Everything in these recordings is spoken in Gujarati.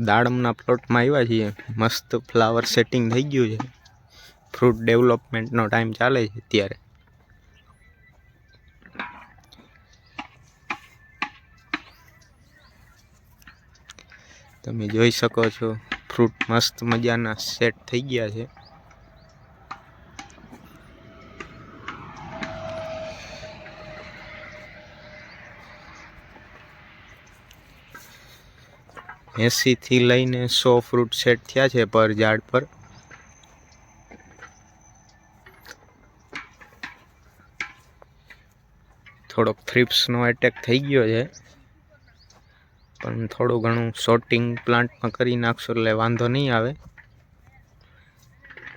દાડમના પ્લોટમાં આવ્યા છીએ. મસ્ત ફ્લાવર સેટિંગ થઈ ગયું છે. ફ્રૂટ ડેવલપમેન્ટનો ટાઈમ ચાલે છે અત્યારે. તમે જોઈ શકો છો ફ્રૂટ મસ્ત મજાના સેટ થઈ ગયા છે. એંસીથી લઈને સો ફ્રૂટ સેટ થયા છે પર ઝાડ પર. થોડોક થ્રિપ્સનો એટેક થઈ ગયો છે. પણ થોડું ઘણું શોર્ટિંગ પ્લાન્ટમાં કરી નાખશો એટલે વાંધો નહીં આવે.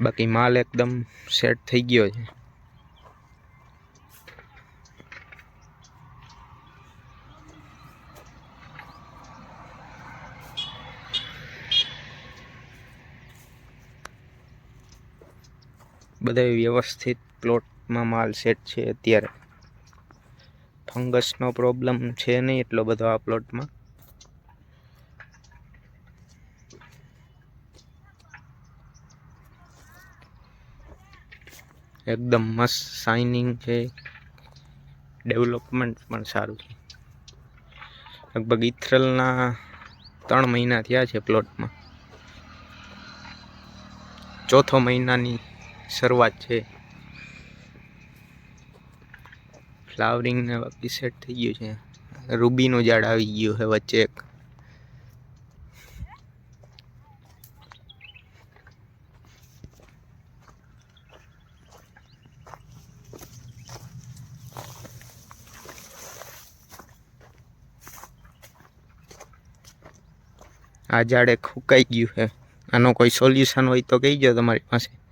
બાકી માલ એકદમ સેટ થઈ ગયો છે. બધા વ્યવસ્થિત પ્લોટમાં માલ સેટ છે અત્યારે. ફંગસનો પ્રોબ્લેમ છે નહીં એટલો બધો આ પ્લોટમાં એકદમ મસ્ત શાઇનિંગ છે. ડેવલપમેન્ટ પણ સારું છે. લગભગ ઇથરલના ત્રણ મહિના થયા છે પ્લોટમાં ચોથો મહિનાની શરૂઆત છે. ફ્લાવરિંગ ને બાકી સેટ થઈ ગયું છે. રૂબીનું ઝાડ આવી ગયું છે વચ્ચે એક. આ ઝાડ એક ફૂંકાઈ ગયું છે. આનો કોઈ સોલ્યુશન હોય તો કહીજો તમારી પાસે.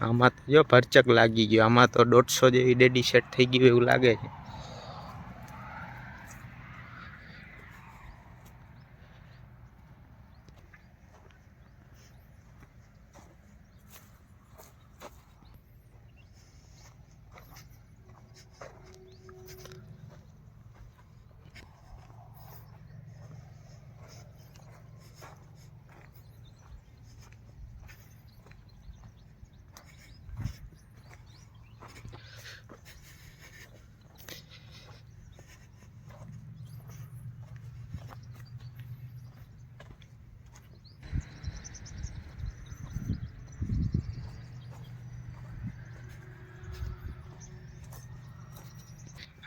આમાં તો જો ભરચક લાગી ગયો. આમાં તો દોઢસો જેવી ડેડી સેટ થઈ ગયું એવું લાગે છે.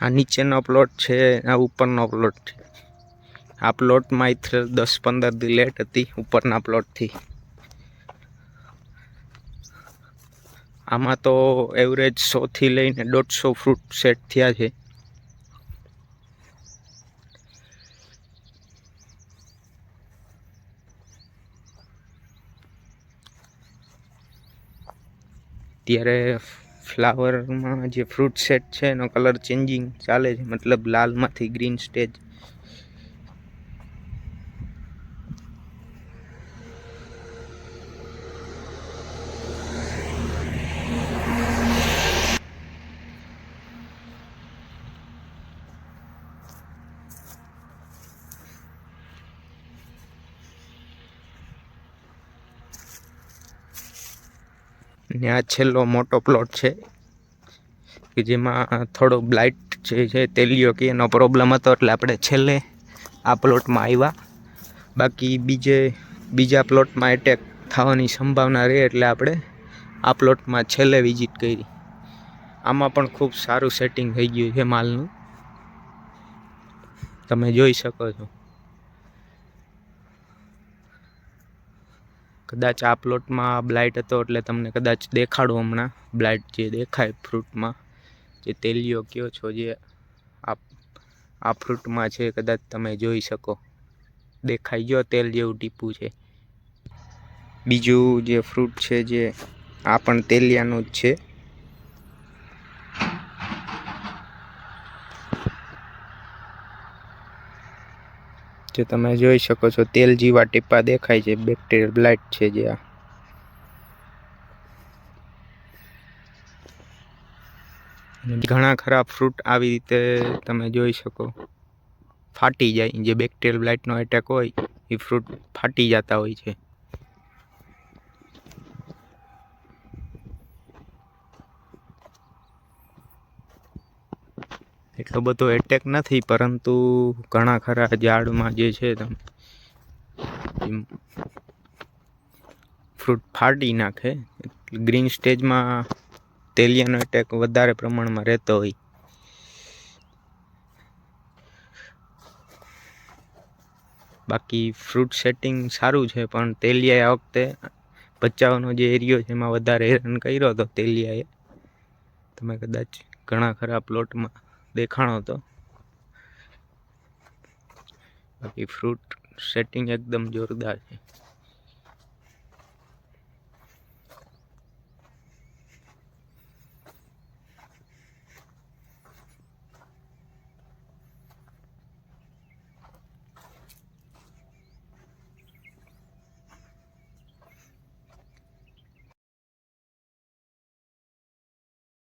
આ નીચેનો પ્લોટ છે, આ ઉપરનો પ્લોટ છે. આ પ્લોટમાં ઇથર દસ પંદર દી લેટ હતી ઉપરના પ્લોટથી આમાં તો એવરેજ સોથી લઈને દોઢસો ફ્રૂટ સેટ થયા છે. ત્યારે ફ્લાવરમાં જે ફ્રૂટ સેટ છે એનો કલર ચેન્જિંગ ચાલે છે. મતલબ લાલમાંથી ગ્રીન સ્ટેજ ને આ છેલ્લો મોટો પ્લોટ છે કે જેમાં થોડો બ્લાઇટ જે છે તેલિયો કે એનો પ્રોબ્લેમ હતો એટલે આપણે છેલ્લે આ પ્લોટમાં આવ્યા બાકી બીજે, બીજા પ્લોટમાં એટેક થવાની સંભાવના રહે એટલે આપણે આ પ્લોટમાં છેલ્લે વિઝિટ કરી. આમાં પણ ખૂબ સારું સેટિંગ થઈ ગયું છે માલનું. તમે જોઈ શકો છો. કદાચ આ પ્લોટમાં બ્લાઇટ હતો એટલે તમને કદાચ દેખાડું હમણાં. બ્લાઇટ જે દેખાય ફ્રૂટમાં જે તેલિયો કયો છો જે આ આ ફ્રૂટમાં છે, કદાચ તમે જોઈ શકો. દેખાઈ ગયો તેલ જેવું ટીપું છે. બીજું જે ફ્રૂટ છે જે આ પણ તેલિયાનું જ છે. જે તમે જોઈ શકો છો, તેલ જેવા ટીપા દેખાય છે બેક્ટેરિયલ બ્લાઇટ છે જે આ. ઘણા ખરા ફ્રૂટ આવી રીતે તમે જોઈ શકો. ફાટી જાય, જે બેક્ટેરિયલ બ્લાઇટનો એટેક હોય, એ ફ્રૂટ ફાટી જતા હોય છે. એટલો બધો એટેક નથી, પરંતુ ઘણા ખરા ઝાડમાં જે છે તમે ફ્રૂટ ફાટી નાખે. ગ્રીન સ્ટેજમાં તેલિયાનો એટેક વધારે પ્રમાણમાં રહેતો હોય. બાકી ફ્રૂટ સેટિંગ સારું છે, પણ તેલિયાએ આ વખતે બચાવનો જે એરિયો છે એમાં વધારે હેરાન કર્યો હતો તેલિયાએ. તમે કદાચ ઘણા ખરા પ્લોટમાં દેખાણો હતો. બાકી ફ્રૂટ સેટિંગ એકદમ જોરદાર છે.